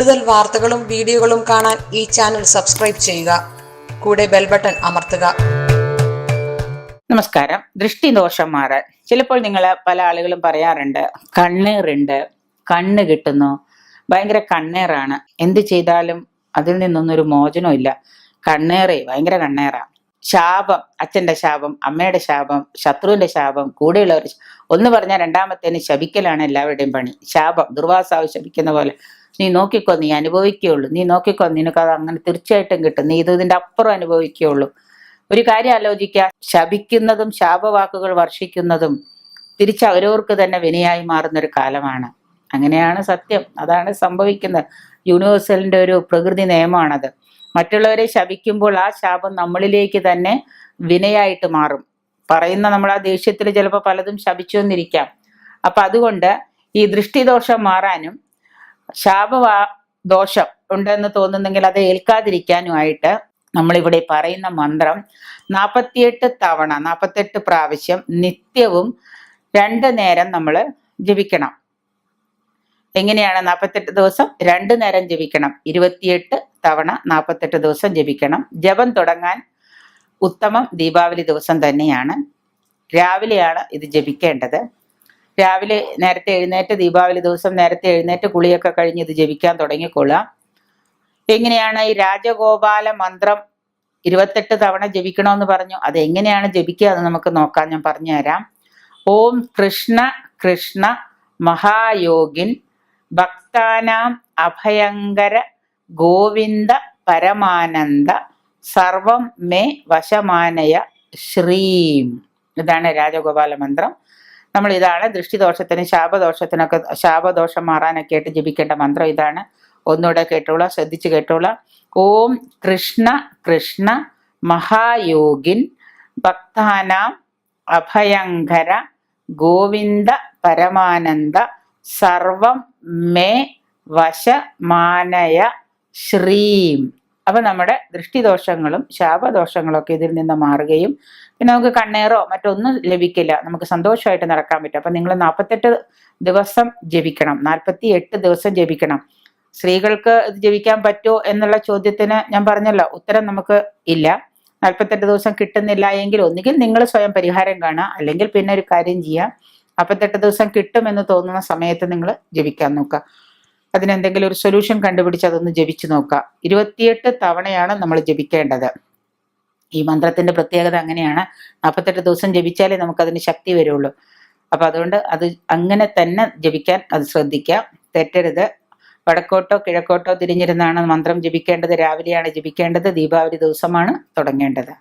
കൂടുതൽ വാർത്തകളും വീഡിയോകളും കാണാൻ ഈ ചാനൽ സബ്സ്ക്രൈബ് ചെയ്യുക. കൂടെ ബെൽ ബട്ടൺ അമർത്തുക. നമസ്കാരം. ദൃഷ്ടിദോഷം മാറാൻ ചിലപ്പോൾ നിങ്ങൾ പല ആളുകളും പറയാറുണ്ട് കണ്ണീറുണ്ട് കണ്ണ് കിട്ടുന്നു ഭയങ്കര കണ്ണേറാണ്. എന്ത് ചെയ്താലും അതിൽ നിന്നൊന്നും ഒരു മോചനവും ഇല്ല. കണ്ണേറേ ഭയങ്കര കണ്ണേറാ. ശാപം അച്ഛന്റെ ശാപം അമ്മയുടെ ശാപം ശത്രുവിന്റെ ശാപം കൂടെയുള്ളവർ ഒന്ന് പറഞ്ഞാൽ രണ്ടാമത്തേന് ശപിക്കലാണ് എല്ലാവരുടെയും പണി. ശാപം ദുർവാസാവ് ശപിക്കുന്ന പോലെ നീ നോക്കിക്കോ നീ അനുഭവിക്കുകയുള്ളൂ. നീ നോക്കിക്കോ നിനക്കത് അങ്ങനെ തീർച്ചയായിട്ടും കിട്ടും. നീ ഇത് ഇതിന്റെ അപ്പുറം അനുഭവിക്കുകയുള്ളൂ. ഒരു കാര്യം ആലോചിക്കുക. ശപിക്കുന്നതും ശാപവാക്കുകൾ വർഷിക്കുന്നതും തിരിച്ച് അവരവർക്ക് തന്നെ വിനയായി മാറുന്നൊരു കാലമാണ്. അങ്ങനെയാണ് സത്യം. അതാണ് സംഭവിക്കുന്നത്. യൂണിവേഴ്സലിന്റെ ഒരു പ്രകൃതി നിയമമാണത്. മറ്റുള്ളവരെ ശപിക്കുമ്പോൾ ആ ശാപം നമ്മളിലേക്ക് തന്നെ വിനയായിട്ട് മാറും. പറയുന്ന നമ്മൾ ആ ദേഷ്യത്തിൽ ചിലപ്പോൾ പലതും ശപിച്ചു വന്നിരിക്കാം അപ്പൊ അതുകൊണ്ട് ഈ ദൃഷ്ടിദോഷം മാറാനും ശാപവാ ദോഷം ഉണ്ടെന്ന് തോന്നുന്നെങ്കിൽ അത് ഏൽക്കാതിരിക്കാനുമായിട്ട് നമ്മളിവിടെ പറയുന്ന മന്ത്രം നാൽപ്പത്തിയെട്ട് തവണ നാൽപ്പത്തെട്ട് പ്രാവശ്യം നിത്യവും രണ്ട് നേരം നമ്മൾ ജപിക്കണം. എങ്ങനെയാണ് നാൽപ്പത്തെട്ട് ദിവസം? രണ്ട് നേരം ജപിക്കണം. ഇരുപത്തിയെട്ട് തവണ നാൽപ്പത്തെട്ട് ദിവസം ജപിക്കണം. ജപം തുടങ്ങാൻ ഉത്തമം ദീപാവലി ദിവസം തന്നെയാണ്. രാവിലെയാണ് ഇത് ജപിക്കേണ്ടത്. രാവിലെ നേരത്തെ എഴുന്നേറ്റ് ദീപാവലി ദിവസം നേരത്തെ എഴുന്നേറ്റ് കുളിയൊക്കെ കഴിഞ്ഞ് ഇത് ജപിക്കാൻ തുടങ്ങിക്കൊള്ളുക എങ്ങനെയാണ് ഈ രാജഗോപാല മന്ത്രം ഇരുപത്തെട്ട് തവണ ജപിക്കണമെന്ന് പറഞ്ഞു. അത് എങ്ങനെയാണ് ജപിക്കുക അത് നമുക്ക് നോക്കാം. ഞാൻ പറഞ്ഞു തരാം. ഓം കൃഷ്ണ കൃഷ്ണ മഹായോഗിൻ ഭക്താനാം അഭയങ്കര ഗോവിന്ദ പരമാനന്ദ സർവം മേ വശമാനയ ശ്രീം. ഇതാണ് രാജഗോപാല മന്ത്രം. നമ്മൾ ഇതാണ് ദൃഷ്ടിദോഷത്തിനും ശാപദോഷത്തിനൊക്കെ ശാപദോഷം മാറാനൊക്കെ ആയിട്ട് ജപിക്കേണ്ട മന്ത്രം ഇതാണ്. ഒന്നുകൂടെ കേട്ടോളാം ശ്രദ്ധിച്ച് കേട്ടോളാം. ഓം കൃഷ്ണ കൃഷ്ണ മഹായോഗിൻ ഭക്താനാം അഭയങ്കര ഗോവിന്ദ പരമാനന്ദ സർവം മേ വശമാനയ ശ്രീം. അപ്പൊ നമ്മുടെ ദൃഷ്ടിദോഷങ്ങളും ശാപദോഷങ്ങളും ഒക്കെ ഇതിൽ നിന്ന് മാറുകയും പിന്നെ നമുക്ക് കണ്ണേറോ മറ്റൊന്നും ലഭിക്കില്ല. നമുക്ക് സന്തോഷമായിട്ട് നടക്കാൻ പറ്റും. അപ്പൊ നിങ്ങൾ നാൽപ്പത്തെട്ട് ദിവസം ജപിക്കണം. നാൽപ്പത്തി എട്ട് ദിവസം ജപിക്കണം. സ്ത്രീകൾക്ക് ഇത് ജപിക്കാൻ പറ്റുമോ എന്നുള്ള ചോദ്യത്തിന് ഞാൻ പറഞ്ഞല്ലോ ഉത്തരം നമുക്ക് ഇല്ല. നാൽപ്പത്തെട്ട് ദിവസം കിട്ടുന്നില്ല എങ്കിൽ ഒന്നുകിൽ നിങ്ങൾ സ്വയം പരിഹാരം കാണുക അല്ലെങ്കിൽ പിന്നെ ഒരു കാര്യം ചെയ്യാം. നാൽപ്പത്തെട്ട് ദിവസം കിട്ടുമെന്ന് തോന്നുന്ന സമയത്ത് നിങ്ങൾ ജപിക്കാൻ നോക്കുക. അതിനെന്തെങ്കിലും ഒരു സൊല്യൂഷൻ കണ്ടുപിടിച്ച് അതൊന്ന് ജപിച്ചു നോക്കുക ഇരുപത്തിയെട്ട് തവണയാണ് നമ്മൾ ജപിക്കേണ്ടത്. ഈ മന്ത്രത്തിന്റെ പ്രത്യേകത അങ്ങനെയാണ്. നാൽപ്പത്തെട്ട് ദിവസം ജപിച്ചാലേ നമുക്ക് അതിന് ശക്തി വരുള്ളൂ. അപ്പൊ അതുകൊണ്ട് അത് അങ്ങനെ തന്നെ ജപിക്കാൻ അത് ശ്രദ്ധിക്കാം തെറ്റരുത്. വടക്കോട്ടോ കിഴക്കോട്ടോ തിരിഞ്ഞിരുന്നാണ് മന്ത്രം ജപിക്കേണ്ടത്. രാവിലെയാണ് ജപിക്കേണ്ടത്. ദീപാവലി ദിവസമാണ് തുടങ്ങേണ്ടത്.